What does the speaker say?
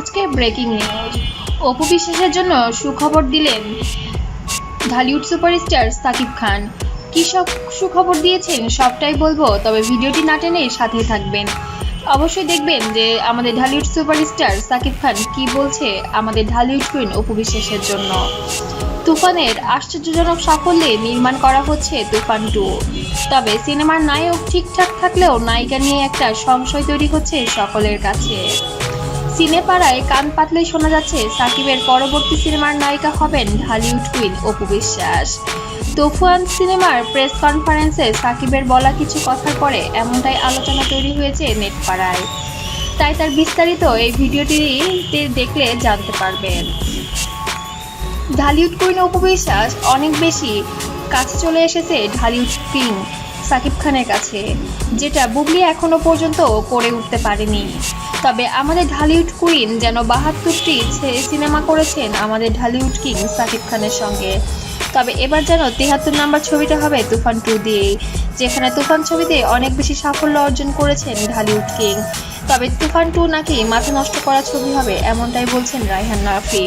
আজকে breaking news Apu বিশ্বাসের জন্য সুখবর দিলেন ঢালিউড সুপারস্টার সাকিব খান। কী সব সুখবর দিয়েছেন সবটাই বলব, তবে ভিডিওটি না টেনে সাথে থাকবেন। অবশ্যই দেখবেন যে আমাদের ঢালিউড সুপারস্টার সাকিব খান কি বলছে আমাদের ঢালিউড কুইন অপু বিশ্বাসের জন্য। তুফানের আশ্চর্যজনক সাফল্যে নির্মাণ করা হচ্ছে তুফান টু তবে সিনেমার নায়ক ঠিকঠাক থাকলেও নায়িকা নিয়ে একটা সংশয় তৈরি হচ্ছে সকলের কাছে। সিনেপাড়ায় কান পাতলেই শোনা যাচ্ছে, সাকিবের পরবর্তী সিনেমার নায়িকা হবেন ঢালিউড কুইন অপু বিশ্বাস। তুফান সিনেমার প্রেস কনফারেন্সে সাকিবের বলা কিছু কথার পরে এমনটাই আলোচনা তৈরি হয়েছে নেটপাড়ায়। তাই তার বিস্তারিত এই ভিডিওটিতে দেখলে জানতে পারবেন। ঢালিউড কুইন অপু বিশ্বাস অনেক বেশি কাছে চলে এসেছে ঢালিউড কিং সাকিব খানের কাছে, যেটা বুবলি এখনও পর্যন্ত করে উঠতে পারেনি। তবে আমাদের ঢালিউড কুইন যেন বাহাত্তরটি সিনেমা করেছেন আমাদের ঢালিউড কিং সাকিব খানের সঙ্গে। তবে এবার যেন তিহাত্তর নাম্বার ছবিটা হবে তুফান টু দিয়েই যেখানে তুফান ছবিতে অনেক বেশি সাফল্য অর্জন করেছেন ঢালিউড কিং। তবে তুফান টু নাকি মাথা নষ্ট করা ছবি হবে এমনটাই বলছেন রায়হান রাফি।